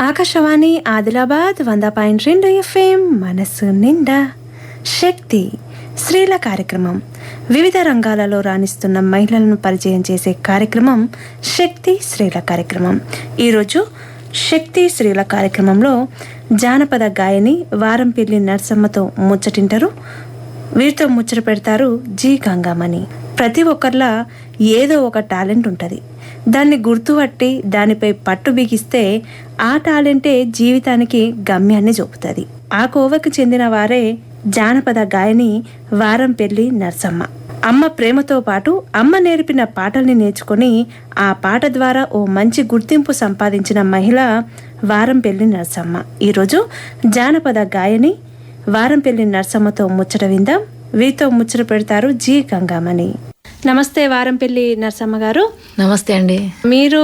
ఆకాశవాణి ఆదిలాబాద్ వంద పాయింట్ రెండు ఎఫ్ఎం మనసు నిండా. శక్తి స్త్రీల కార్యక్రమం. వివిధ రంగాలలో రాణిస్తున్న మహిళలను పరిచయం చేసే కార్యక్రమం శక్తి స్త్రీల కార్యక్రమం. ఈరోజు శక్తి స్త్రీల కార్యక్రమంలో జానపద గాయని వారంపిల్లి నర్సమ్మతో ముచ్చటింటారు వీరితో ముచ్చట పెడతారు జీ గంగామణి. ప్రతి ఒక్కరిలా ఏదో ఒక టాలెంట్ ఉంటుంది. దాన్ని గుర్తుపట్టి దానిపై పట్టు బిగిస్తే ఆ టాలెంటే జీవితానికి గమ్యాన్ని చూపుతుంది. ఆ కోవకు చెందిన వారే జానపద గాయని వారం పెళ్ళి నర్సమ్మ. అమ్మ ప్రేమతో పాటు అమ్మ నేర్పిన పాటల్ని నేర్చుకొని ఆ పాట ద్వారా ఓ మంచి గుర్తింపు సంపాదించిన మహిళ వారం పెళ్ళి నర్సమ్మ. ఈరోజు జానపద గాయని వారంపెల్లి నర్సమ్మతో ముచ్చట విందాం. వీరితో ముచ్చట పెడతారు జీ గంగామణి. నమస్తే వారంపెల్లి నర్సమ్మ గారు. నమస్తే అండి. మీరు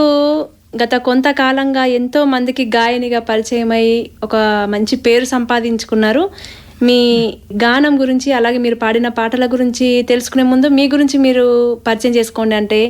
గత కొంతకాలంగా ఎంతో మందికి గాయనిగా పరిచయమై ఒక మంచి పేరు సంపాదించుకున్నారు. మీ గానం గురించి అలాగే మీరు పాడిన పాటల గురించి తెలుసుకునే ముందు మీ గురించి మీరు పరిచయం చేసుకోండి అంటే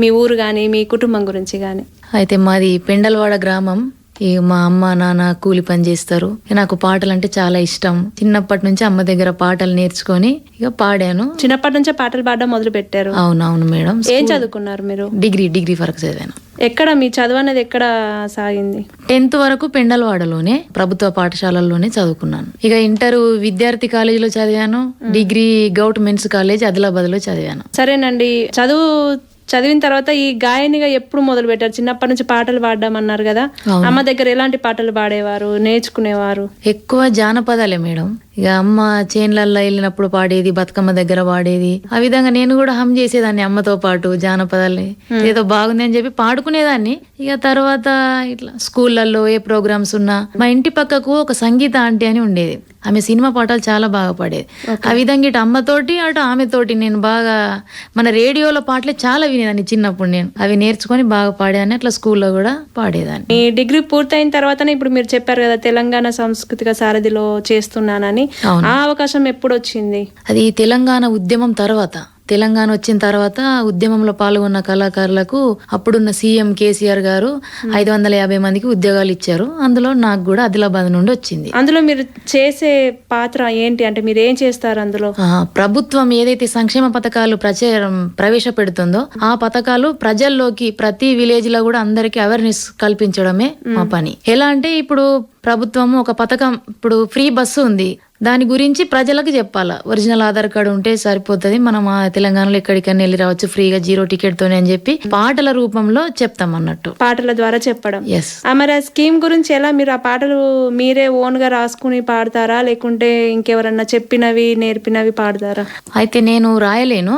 మీ ఊరు కానీ మీ కుటుంబం గురించి కానీ అయితే మాది పెండలవాడ గ్రామం. ఈ మా అమ్మ నాన్న కూలి పని చేస్తారు. నాకు పాటలు అంటే చాలా ఇష్టం. చిన్నప్పటి నుంచి అమ్మ దగ్గర పాటలు నేర్చుకొని ఇక పాడాను. చిన్నప్పటి నుంచే పాటలు పాడడం మొదలు పెట్టారు. అవునవును మేడం. ఏం చదువుకున్నారు మీరు? డిగ్రీ డిగ్రీ వరకు చదివాను. ఎక్కడ మీ చదువు అనేది ఎక్కడ సాగింది? టెన్త్ వరకు పెండలవాడలోనే ప్రభుత్వ పాఠశాలల్లోనే చదువుకున్నాను. ఇక ఇంటర్ విద్యార్థి కాలేజీలో చదివాను. డిగ్రీ మెన్స్ కాలేజ్ ఆదిలాబాద్లో చదివాను. సరేనండి. చదువు చదివిన తర్వాత ఈ గాయనిగా ఎప్పుడు మొదలు పెట్టారు? చిన్నప్పటి నుంచి పాటలు పాడడం అన్నారు కదా. అమ్మ దగ్గర ఎలాంటి పాటలు పాడేవారు? నేర్చుకునేవారు? ఎక్కువ జానపదాలే మేడం. ఇక అమ్మ చేన్లల్లో వెళ్ళినప్పుడు పాడేది బతుకమ్మ దగ్గర పాడేది. ఆ విధంగా నేను కూడా హమ్ చేసేదాన్ని అమ్మతో పాటు జానపదాలే. ఏదో బాగుంది అని చెప్పి పాడుకునేదాన్ని. ఇక తర్వాత ఇట్లా స్కూళ్ళల్లో ఏ ప్రోగ్రామ్స్ ఉన్నా మా ఇంటి పక్కకు ఒక సంగీత ఆంటీ అని ఉండేది. ఆమె సినిమా పాటలు చాలా బాగా పాడేది. ఆ విధంగా ఇటు అమ్మతోటి అటు ఆమెతోటి నేను బాగా మన రేడియోలో పాటలే చాలా వినేదాన్ని చిన్నప్పుడు నేను. అవి నేర్చుకొని బాగా పాడేదాన్ని అట్లా స్కూల్లో కూడా పాడేదాన్ని. మీ డిగ్రీ పూర్తయిన తర్వాతనే ఇప్పుడు మీరు చెప్పారు కదా తెలంగాణ సాంస్కృతిక సారథిలో చేస్తున్నానని. ఆ అవకాశం ఎప్పుడు వచ్చింది అది తెలంగాణ ఉద్యమం తర్వాత. తెలంగాణ వచ్చిన తర్వాత ఉద్యమంలో పాల్గొన్న కళాకారులకు అప్పుడున్న సీఎం కేసీఆర్ గారు ఐదు వందల యాభై మందికి ఉద్యోగాలు ఇచ్చారు. అందులో నాకు కూడా ఆదిలాబాద్ నుండి వచ్చింది. అందులో మీరు చేసే పాత్ర ఏంటి? అంటే మీరు ఏం చేస్తారు అందులో? ప్రభుత్వం ఏదైతే సంక్షేమ పథకాలు ప్రచారం ప్రవేశపెడుతుందో ఆ పథకాలు ప్రజల్లోకి ప్రతి విలేజ్లో కూడా అందరికి అవేర్నెస్ కల్పించడమే మా పని. ఎలా అంటే ఇప్పుడు ప్రభుత్వం ఒక పథకం ఇప్పుడు ఫ్రీ బస్సు ఉంది. దాని గురించి ప్రజలకు చెప్పాలా? ఒరిజినల్ ఆధార్ కార్డు ఉంటే సరిపోతుంది. మనం ఆ తెలంగాణలో ఎక్కడికైనా వెళ్ళి రావచ్చు ఫ్రీగా జీరో టికెట్ తోనే అని చెప్పి పాటల రూపంలో చెప్తాం అన్నట్టు పాటల ద్వారా చెప్పడం. ఎస్ మరి ఆ స్కీమ్ గురించి ఎలా మీరు ఆ పాటలు మీరే ఓన్గా రాసుకుని పాడతారా? లేకుంటే ఇంకెవరన్నా చెప్పినవి నేర్పినవి పాడతారా? అయితే నేను రాయలేను.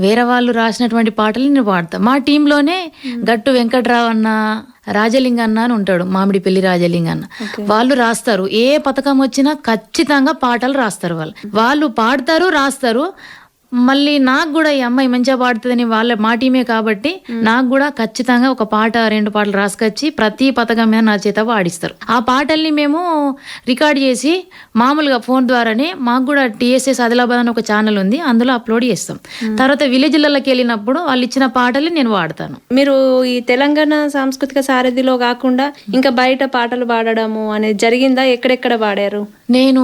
వేరే వాళ్ళు రాసినటువంటి పాటలు నేను పాడతా. మా టీంలోనే గట్టు వెంకట్రావు అన్న రాజలింగ అన్న అని ఉంటాడు మామిడి పెళ్ళి రాజలింగ అన్న వాళ్ళు రాస్తారు ఏ పథకం వచ్చినా ఖచ్చితంగా పాటలు రాస్తారు వాళ్ళు. వాళ్ళు పాడతారు రాస్తారు మళ్ళీ నాకు కూడా ఈ అమ్మాయి మంచిగా పాడుతుందని వాళ్ళ మా టీమే కాబట్టి నాకు కూడా ఖచ్చితంగా ఒక పాట రెండు పాటలు రాసుకొచ్చి ప్రతి పథకం మీద నా చేత పాడిస్తారు. ఆ పాటల్ని మేము రికార్డ్ చేసి మామూలుగా ఫోన్ ద్వారానే మాకు కూడా టీఎస్ఎస్ ఆదిలాబాద్ అని ఒక ఛానల్ ఉంది అందులో అప్లోడ్ చేస్తాం. తర్వాత విలేజ్లకి వెళ్ళినప్పుడు వాళ్ళు ఇచ్చిన పాటల్ని నేను వాడతాను. మీరు ఈ తెలంగాణ సాంస్కృతిక సారథిలో కాకుండా ఇంకా బయట పాటలు పాడడము అనేది జరిగిందా? ఎక్కడెక్కడ పాడారు? నేను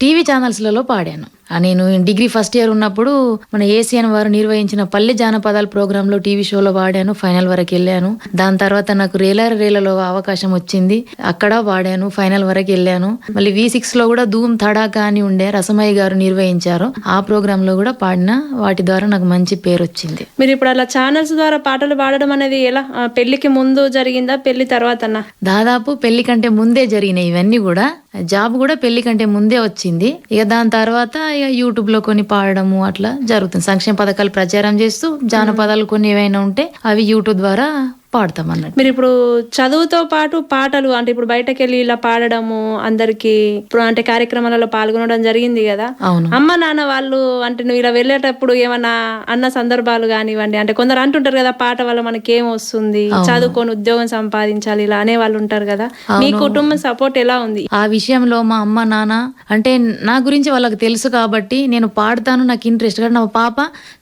టీవీ ఛానల్స్లలో పాడాను. నేను డిగ్రీ ఫస్ట్ ఇయర్ ఉన్నప్పుడు మన ఏసియన్ వారు నిర్వహించిన పల్లె జానపదాల ప్రోగ్రాంలో టీవీ షోలో పాడాను ఫైనల్ వరకు వెళ్ళాను. దాని తర్వాత నాకు రేలర్ రేలలో అవకాశం వచ్చింది. అక్కడ పాడాను ఫైనల్ వరకు వెళ్ళాను. మళ్ళీ వి సిక్స్లో కూడా ధూమ్ తడాకా అని ఉండే రసమయ్య గారు నిర్వహించారు. ఆ ప్రోగ్రామ్లో కూడా పాడిన వాటి ద్వారా నాకు మంచి పేరు వచ్చింది. మీరు ఇప్పుడు అలా ఛానల్స్ ద్వారా పాటలు పాడడం అనేది ఎలా? పెళ్ళికి ముందు జరిగిందా పెళ్ళి తర్వాతనా? దాదాపు పెళ్ళి కంటే ముందే జరిగినాయి ఇవన్నీ కూడా. జాబ్ కూడా పెళ్ళి కంటే ముందే వచ్చింది. ఇక దాని తర్వాత ఇక యూట్యూబ్లో కొన్ని పాడడము అట్లా జరుగుతుంది. సంక్షేమ పథకాలు ప్రచారం చేస్తూ జానపదాలు కొన్ని ఏవైనా ఉంటే అవి యూట్యూబ్ ద్వారా పాడతాం అన్నట్టు. మీరు ఇప్పుడు చదువుతో పాటు పాటలు అంటే ఇప్పుడు బయటకు వెళ్ళి ఇలా పాడడము అందరికి ఇప్పుడు అంటే కార్యక్రమాలలో పాల్గొనడం జరిగింది కదా. అవును. అమ్మ నాన్న వాళ్ళు అంటే నువ్వు ఇలా వెళ్ళేటప్పుడు ఏమన్నా అన్న సందర్భాలు కానివ్వండి అంటే కొందరు అంటుంటారు కదా పాట వల్ల మనకి ఏం వస్తుంది చదువుకొని ఉద్యోగం సంపాదించాలి ఇలా అనే వాళ్ళు ఉంటారు కదా. మీ కుటుంబం సపోర్ట్ ఎలా ఉంది? ఆ విషయంలో మా అమ్మ నాన్న అంటే నా గురించి వాళ్ళకి తెలుసు కాబట్టి నేను పాడతాను నాకు ఇంట్రెస్ట్. కానీ నా పాప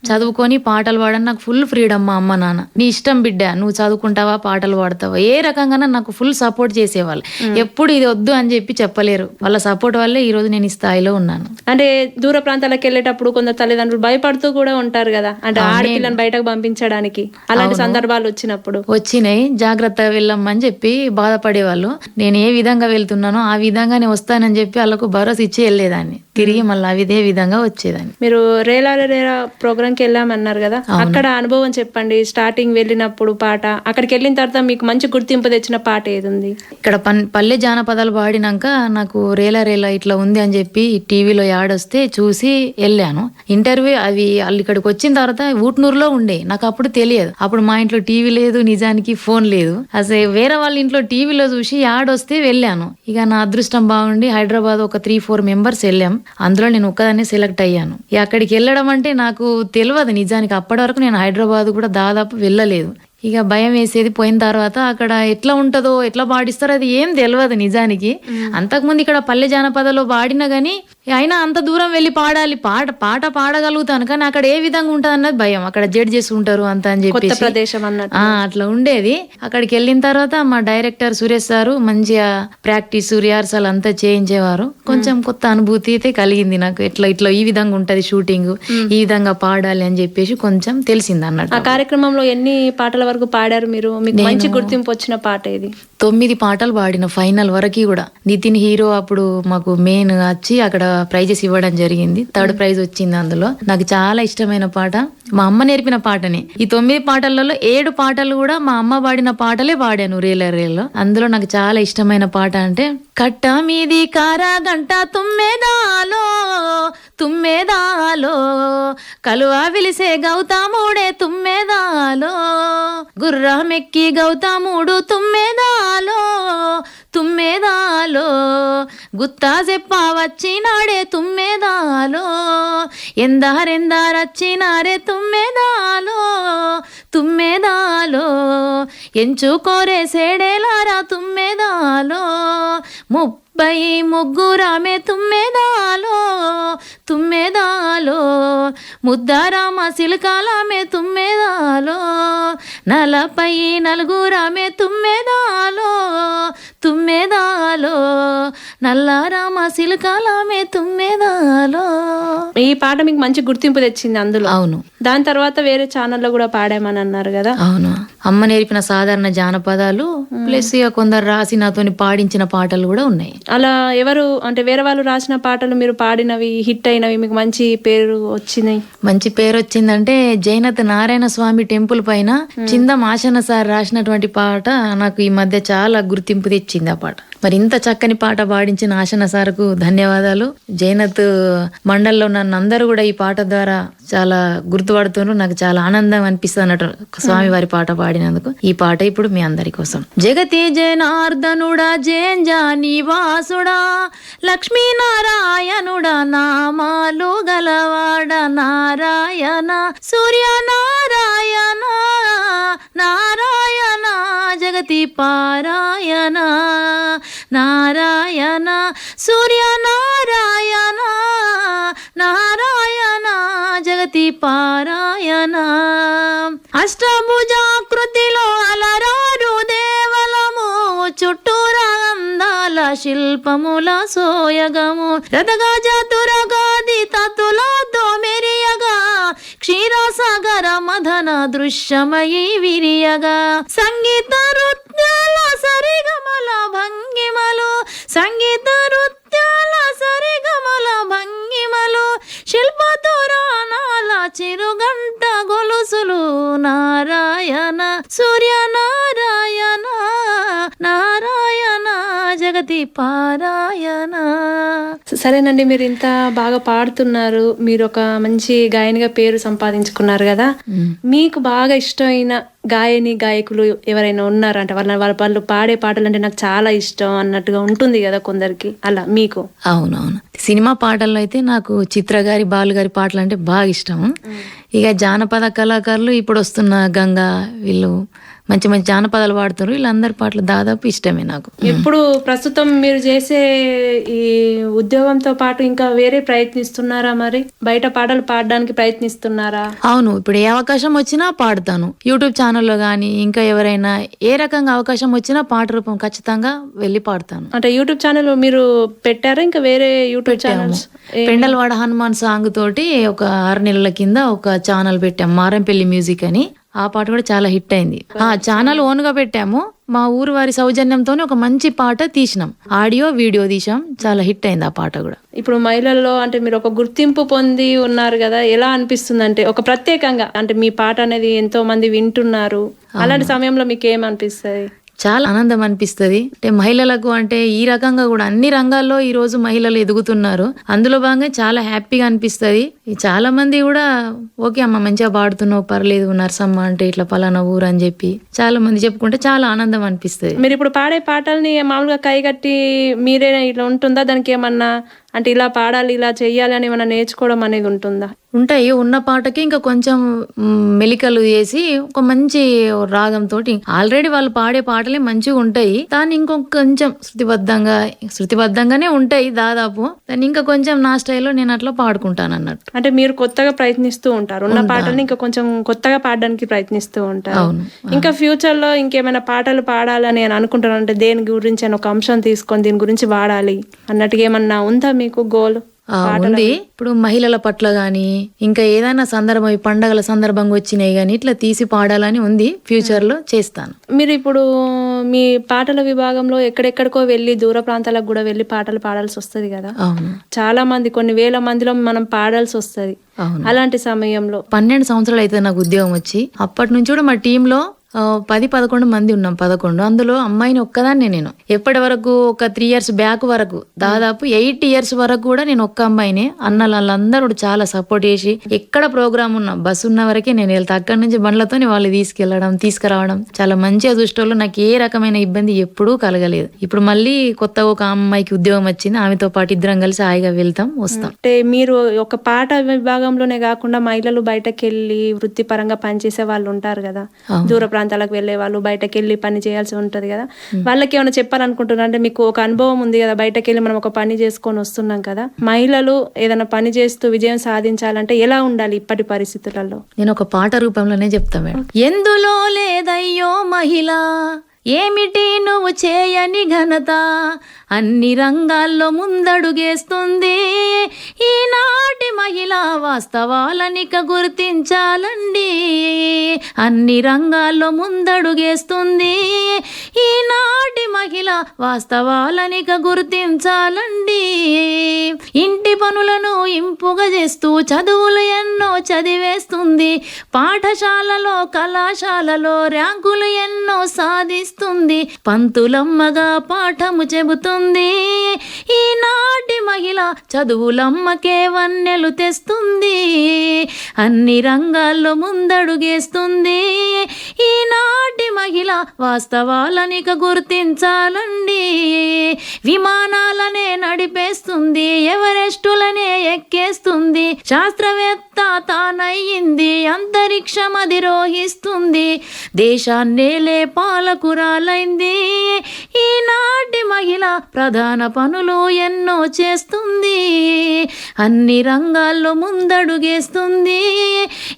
చదువుకొని పాటలు పాడని నాకు ఫుల్ ఫ్రీడమ్ మా అమ్మ నాన్న. నీ ఇష్టం బిడ్డ నువ్వు చదువుకో చదువుకుంటావా పాటలు పాడతావా ఏ రకంగా నాకు ఫుల్ సపోర్ట్ చేసేవాళ్ళు. ఎప్పుడు ఇది వద్దు అని చెప్పి చెప్పలేరు. వాళ్ళ సపోర్ట్ వల్లే ఈ రోజు నేను ఈ స్థాయిలో ఉన్నాను. అంటే దూర ప్రాంతాలకు వెళ్ళేటప్పుడు కొందరు తల్లిదండ్రులు భయపడుతూ కూడా ఉంటారు కదా. అంటే ఆడపిల్లని బయటకు పంపించడానికి. అలాంటి సందర్భాలు వచ్చినప్పుడు. వచ్చినాయి. జాగ్రత్తగా వెళ్ళమ్మని చెప్పి బాధపడేవాళ్ళు. నేను ఏ విధంగా వెళ్తున్నానో ఆ విధంగానే వస్తానని చెప్పి వాళ్ళకు భరోసా ఇచ్చి వెళ్ళేదాన్ని. తిరిగి మళ్ళీ అదే విధంగా వచ్చేదాన్ని. మీరు రేలా రేలా ప్రోగ్రామ్కి వెళ్ళామన్నారు కదా. అక్కడ అనుభవం చెప్పండి. స్టార్టింగ్ వెళ్ళినప్పుడు పాట అక్కడికి వెళ్ళిన తర్వాత మీకు మంచి గుర్తింపు తెచ్చిన పాట ఏది ఉంది ఇక్కడ పన్ పల్లె జానపదాలు పాడినాక నాకు రేలా రేలా ఇట్లా ఉంది అని చెప్పి టీవీలో యాడ్ వస్తే చూసి వెళ్ళాను. ఇంటర్వ్యూ అవి వాళ్ళు ఇక్కడికి వచ్చిన తర్వాత ఊట్నూరులో ఉండే. నాకు అప్పుడు తెలియదు. అప్పుడు మా ఇంట్లో టీవీ లేదు నిజానికి ఫోన్ లేదు. అసలు వేరే వాళ్ళ ఇంట్లో టీవీలో చూసి యాడ్ వస్తే వెళ్ళాను. ఇక నా అదృష్టం బాగుండి హైదరాబాద్ ఒక త్రీ ఫోర్ మెంబర్స్ వెళ్ళాం. అందులో నేను ఒక్కదాన్ని సెలెక్ట్ అయ్యాను. ఇక అక్కడికి వెళ్ళడం అంటే నాకు తెలియదు నిజానికి అప్పటి వరకు నేను హైదరాబాద్ కూడా దాదాపు వెళ్ళలేదు. ఇక భయం వేసేది పోయిన తర్వాత అక్కడ ఎట్లా ఉంటుందో ఎట్లా పాడిస్తారో అది ఏం తెలియదు నిజానికి. అంతకుముందు ఇక్కడ పల్లె జానపదలో పాడినా గానీ అయినా అంత దూరం వెళ్ళి పాడాలి. పాట పాట పాడగలుగుతాను కానీ అక్కడ ఏ విధంగా ఉంటుంది అన్నది భయం. అక్కడ జడ్జెస్ ఉంటారు అంత అని చెప్పేసి. ప్రదేశం అన్నట్టు. అట్లా ఉండేది. అక్కడికి వెళ్ళిన తర్వాత మా డైరెక్టర్ సురేష్ సారు మంచిగా ప్రాక్టీస్ రిహార్సల్ అంతా చేయించేవారు. కొంచెం కొత్త అనుభూతి అయితే కలిగింది నాకు. ఇట్లా ఇట్లా ఈ విధంగా ఉంటది షూటింగ్ ఈ విధంగా పాడాలి అని చెప్పేసి కొంచెం తెలిసింది అన్నట్టు. ఆ కార్యక్రమంలో ఎన్ని పాటల వరకు పాడారు మీరు? మీకు మంచి గుర్తింపు వచ్చిన పాట ఏది? తొమ్మిది పాటలు పాడిన ఫైనల్ వరకు కూడా. నితిన్ హీరో అప్పుడు మాకు మెయిన్ వచ్చి అక్కడ ప్రైజెస్ ఇవ్వడం జరిగింది. థర్డ్ ప్రైజ్ వచ్చింది అందులో. నాకు చాలా ఇష్టమైన పాట మా అమ్మ నేర్పిన పాటనే. ఈ తొమ్మిది పాటలలో ఏడు పాటలు కూడా మా అమ్మ పాడిన పాటలే పాడాను రేల రేలో అందులో నాకు చాలా ఇష్టమైన పాట అంటే కట్ట మీది కారాగంట తుమ్మెదాలో తుమ్మెదాలో కలువ విలిసే గౌతముడే తుమ్మెదాలో గుర్రమెక్కి గౌతముడు తుమ్మెదాలో తుమ్మెదాలో? గుత్తా చెప్ప వచ్చినాడే తుమ్మేదాలో? ఎందారెందారచ్చినారే తుమ్మేదాలో? తుమ్మేదాలో? ఎంచుకోరే సేడేలారా తుమ్మేదాలో? ముప్పై ముగ్గురామే తుమ్మెదాలో? తుమ్మెదాలో? ముద్దారామ సిలకాలమే తుమ్మెదాలో? నలపై నలుగురామే తుమ్మెదాలో? తుమ్మెదాలో నల్లారామ సిలకాలమే తుమ్మెదాలో. ఈ పాట మీకు మంచి గుర్తింపు తెచ్చింది అందులో. అవును. దాని తర్వాత వేరే ఛానల్లో కూడా పాడామని అన్నారు కదా. అవును. అమ్మ నేర్పిన సాధారణ జానపదాలు ప్లస్ ఇక కొందరు రాసి నాతోని పాడించిన పాటలు కూడా ఉన్నాయి. అలా ఎవరు అంటే వేరే వాళ్ళు రాసిన పాటలు మీరు పాడినవి హిట్ అయినవి మీకు మంచి పేరు వచ్చినాయి? మంచి పేరు వచ్చిందంటే జైనత్ నారాయణ స్వామి టెంపుల్ పైన చిందం ఆశన సార్ రాసినటువంటి పాట నాకు ఈ మధ్య చాలా గుర్తింపు తెచ్చింది. ఆ పాట. మరి ఇంత చక్కని పాట పాడించిన ఆశన సార్కు ధన్యవాదాలు. జైనత్ మండల్లో నన్ను అందరూ కూడా ఈ పాట ద్వారా చాలా గుర్తుపడుతున్నారు. నాకు చాలా ఆనందం అనిపిస్తుంది అన్నట్టు స్వామి వారి పాట పాడినందుకు. ఈ పాట ఇప్పుడు మీ అందరి కోసం. జగతి జనార్దనుడా జేంజా నివాసుడా లక్ష్మీనారాయణుడా నామాలు గలవాడ నారాయణ సూర్య నారాయణ నారాయణ జగతి పారాయణ. నారాయణ సూర్య నారాయణ నారాయణ జగతి పారాయణ అష్టభుజాకృతిలో అలరారు దేవలము చుట్టూరా అందాల శిల్పముల సోయగము. రథగజ తురగాది తతులతో రమధన దృశ్యమయీ దృశ్యమయి విరియగా. సంగీత నృత్యాల సరిగమల భంగిమలు. సంగీత నృత్యాల సరిగమల భంగిమలు. శిల్పతురాణాల చిరుగంట గొలుసులు. నారాయణ సూర్యన జగతి పారాయణ. సరేనండి మీరు ఇంత బాగా పాడుతున్నారు. మీరు ఒక మంచి గాయనిగా పేరు సంపాదించుకున్నారు కదా. మీకు బాగా ఇష్టమైన గాయని గాయకులు ఎవరైనా ఉన్నారంట? వాళ్ళ వాళ్ళ వాళ్ళు పాడే పాటలు అంటే నాకు చాలా ఇష్టం అన్నట్టుగా ఉంటుంది కదా కొందరికి. అలా మీకు? అవునవును. సినిమా పాటల్లో అయితే నాకు చిత్ర గారి బాలు గారి పాటలు అంటే బాగా ఇష్టం. ఇక జానపద కళాకారులు ఇప్పుడు వస్తున్న గంగా వీళ్ళు మంచి మంచి జానపదాలు పాడుతారు వీళ్ళందరి పాటలు దాదాపు ఇష్టమే నాకు. ఇప్పుడు ప్రస్తుతం మీరు చేసే ఈ ఉద్యోగంతో పాటు ఇంకా వేరే ప్రయత్నిస్తున్నారా మరి? బయట పాటలు పాడడానికి ప్రయత్నిస్తున్నారా? అవును ఇప్పుడు ఏ అవకాశం వచ్చినా పాడతాను. యూట్యూబ్ ఛానల్లో కానీ ఇంకా ఎవరైనా ఏ రకంగా అవకాశం వచ్చినా పాట రూపం ఖచ్చితంగా వెళ్ళి పాడతాను. అంటే యూట్యూబ్ ఛానల్ మీరు పెట్టారా? ఇంకా వేరే YouTube channels Pendalavada Hanuman song తోటి ఒక ఆరు నెలల కింద ఒక ఛానల్ పెట్టాం. మారంపల్లి మ్యూజిక్ అని. ఆ పాట కూడా చాలా హిట్ అయింది. ఆ ఛానల్ ఓన్గా పెట్టాము. మా ఊరు వారి సౌజన్యంతోనే ఒక మంచి పాట తీసినాం. ఆడియో వీడియో తీసాం చాలా హిట్ అయింది ఆ పాట కూడా. ఇప్పుడు మహిళల్లో అంటే మీరు ఒక గుర్తింపు పొంది ఉన్నారు కదా ఎలా అనిపిస్తుంది అంటే ఒక ప్రత్యేకంగా అంటే మీ పాట అనేది ఎంతో మంది వింటున్నారు. అలాంటి సమయంలో మీకు ఏమనిపిస్తుంది చాలా ఆనందం అనిపిస్తుంది. అంటే మహిళలకు అంటే ఈ రకంగా కూడా అన్ని రంగాల్లో ఈ రోజు మహిళలు ఎదుగుతున్నారు. అందులో భాగంగా చాలా హ్యాపీగా అనిపిస్తుంది. చాలా మంది కూడా ఓకే అమ్మ మంచిగా పాడుతున్నావు పర్లేదు నర్సమ్మ అంటే ఇట్లా పలానా ఊరు అని చెప్పి చాలా మంది చెప్పుకుంటే చాలా ఆనందం అనిపిస్తుంది. మీరు ఇప్పుడు పాడే పాటల్ని మామూలుగా కైగట్టి మీరే ఇట్లా ఉంటుందా? దానికి ఏమన్నా అంటే ఇలా పాడాలి ఇలా చెయ్యాలి అని ఏమన్నా నేర్చుకోవడం అనేది ఉంటుందా? ఉంటాయి. ఉన్న పాటకి ఇంకా కొంచెం మెలికలు వేసి ఒక మంచి రాగంతో ఆల్రెడీ వాళ్ళు పాడే పాటలే మంచిగా ఉంటాయి. దాన్ని ఇంకొక కొంచెం శృతిబద్ధంగా శృతిబద్ధంగానే ఉంటాయి దాదాపు. దాన్ని ఇంకా కొంచెం నా స్టైల్లో నేను అట్లా పాడుకుంటాను అన్నట్టు. అంటే మీరు కొత్తగా ప్రయత్నిస్తూ ఉంటారు. ఉన్న పాటల్ని ఇంకా కొంచెం కొత్తగా పాడడానికి ప్రయత్నిస్తూ ఉంటారు. ఇంకా ఫ్యూచర్లో ఇంకేమైనా పాటలు పాడాలని నేను అనుకుంటున్నాను. అంటే దేని గురించి అని ఒక అంశం తీసుకొని దీని గురించి వాడాలి అన్నట్టుగా ఏమన్నా ఉందా మీకు గోల్ ఉంది. ఇప్పుడు మహిళల పట్ల గాని ఇంకా ఏదైనా సందర్భం ఈ పండగల సందర్భంగా వచ్చినాయి గాని ఇట్లా తీసి పాడాలని ఉంది. ఫ్యూచర్లో చేస్తాను. మీరు ఇప్పుడు మీ పాటల విభాగంలో ఎక్కడెక్కడికో వెళ్ళి దూర ప్రాంతాలకు కూడా వెళ్ళి పాటలు పాడాల్సి వస్తుంది కదా? చాలా మంది కొన్ని వేల మందిలో మనం పాడాల్సి వస్తుంది. అలాంటి సమయంలో. పన్నెండు సంవత్సరాలు అయితే నాకు ఉద్యోగం వచ్చి అప్పటి నుంచి కూడా మా టీంలో పది పదకొండు మంది ఉన్నాం పదకొండు. అందులో అమ్మాయిని ఒక్కదాన్నే నేను. ఎప్పటి వరకు? ఒక త్రీ ఇయర్స్ బ్యాక్ వరకు. దాదాపు ఎయిట్ ఇయర్స్ వరకు కూడా నేను ఒక్క అమ్మాయినే. అన్న వాళ్ళందరూ చాలా సపోర్ట్ చేసి ఎక్కడ ప్రోగ్రామ్ ఉన్నా బస్సు ఉన్న వరకే నేను వెళ్తా. అక్కడి నుంచి బండ్లతో వాళ్ళు తీసుకెళ్ళడం తీసుకురావడం. చాలా మంచిగా చూసేటోళ్ళు నాకు ఏ రకమైన ఇబ్బంది ఎప్పుడూ కలగలేదు. ఇప్పుడు మళ్ళీ కొత్తగా ఒక అమ్మాయికి ఉద్యోగం వచ్చింది. ఆమెతో పాటు ఇద్దరం కలిసి హాయిగా వెళ్తాం వస్తాం. అంటే మీరు ఒక పాట విభాగంలోనే కాకుండా మహిళలు బయటకు వెళ్ళి వృత్తిపరంగా పనిచేసే వాళ్ళు ఉంటారు కదా. దూర ప్రాంతాలకు వెళ్ళే వాళ్ళు బయటకు వెళ్ళి పని చేయాల్సి ఉంటది కదా. వాళ్ళకి ఏమైనా చెప్పాలనుకుంటున్నారు? అంటే మీకు ఒక అనుభవం ఉంది కదా బయటకు వెళ్ళి మనం ఒక పని చేసుకొని వస్తున్నాం కదా. మహిళలు ఏదైనా పని చేస్తూ విజయం సాధించాలంటే ఎలా ఉండాలి ఇప్పటి పరిస్థితులలో? నేను ఒక పాట రూపంలోనే చెప్తా మేడం. ఎందులో లేదయ్యో మహిళ ఏమిటి నువ్వు చేయని ఘనత? అన్ని రంగాల్లో ముందడుగేస్తుంది. ఈనాటి మహిళ వాస్తవాలనిక గుర్తించాలండి. అన్ని రంగాల్లో ముందడుగేస్తుంది. ఈనాటి మహిళ వాస్తవాలనిక గుర్తించాలండి. పనులను ఇంపుగజేస్తూ చదువులు ఎన్నో చదివేస్తుంది. పాఠశాలలో కళాశాలలో ర్యాంకులు ఎన్నో సాధిస్తుంది. పంతులమ్మగా పాఠము చెబుతుంది. ఈనాటి మహిళ చదువులమ్మకే వన్నెలు తెస్తుంది. అన్ని రంగాల్లో ముందడుగేస్తుంది. ఈనాటి మహిళ వాస్తవాలనిక గుర్తించాలండి. విమానాలనే నడిపేస్తుంది ఎవరెస్టులనే ఎక్కేస్తుంది శాస్త్రవేత్త తానయ్యింది అంతరిక్షం అధిరోహిస్తుంది దేశాన్నేలే పాలకురాలైంది. ఈనాటి మహిళ ప్రధాన పనులు ఎన్నో చేస్తుంది అన్ని రంగాల్లో ముందడుగేస్తుంది.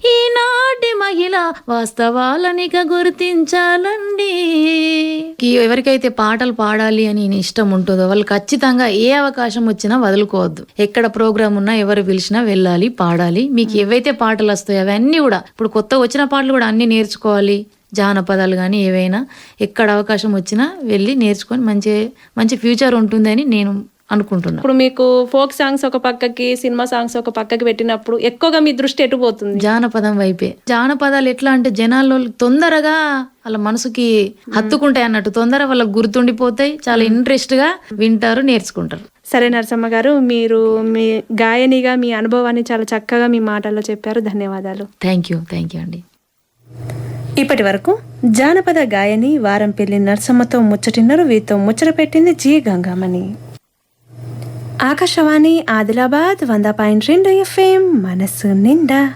ఈనాటి మహిళ వాస్తవాలనిక గుర్తించాలండి. ఎవరికైతే పాటలు పాడాలి అని ఇష్టం ఉంటుందో వాళ్ళు ఖచ్చితంగా ఏ అవకాశం వచ్చినా వదులుకోవద్దు. ఎక్కడ ప్రోగ్రామ్ ఉన్నా ఎవరు పిలిచినా వెళ్ళాలి పాడాలి. మీకు ఏవైతే పాటలు వస్తాయో అవన్నీ కూడా ఇప్పుడు కొత్త వచ్చిన పాటలు కూడా అన్ని నేర్చుకోవాలి. జానపదాలు కానీ ఏవైనా ఎక్కడ అవకాశం వచ్చినా వెళ్ళి నేర్చుకొని మంచి మంచి ఫ్యూచర్ ఉంటుందని నేను అనుకుంటున్నాను ఇప్పుడు మీకు ఫోక్ సాంగ్స్ ఒక పక్కకి సినిమా సాంగ్స్ ఒక పక్కకి పెట్టినప్పుడు ఎక్కువగా మీ దృష్టి ఎటు పోతుంది? జానపదం వైపే. జానపదాలు ఎట్లా అంటే జనాల్లో తొందరగా వాళ్ళ మనసుకి హత్తుకుంటాయి అన్నట్టు. తొందర వాళ్ళకి గుర్తుండిపోతాయి చాలా ఇంట్రెస్ట్గా వింటారు నేర్చుకుంటారు. సరే నరసమ్మ గారు మీరు మీ గాయనిగా మీ అనుభవాన్ని చాలా చక్కగా మీ మాటల్లో చెప్పారు. ధన్యవాదాలు. థ్యాంక్ యూ థ్యాంక్ యూ అండి. ఇప్పటి వరకు జానపద గాయని వారంపల్లి నరసమ్మతో ముచ్చటిన్నరు. వీరితో ముచ్చట పెట్టింది జి గంగామణి. ఆకాశవాణి ఆదిలాబాద్ వంద పాయింట్ రెండు ఎఫ్ఎం మనసు నిండా.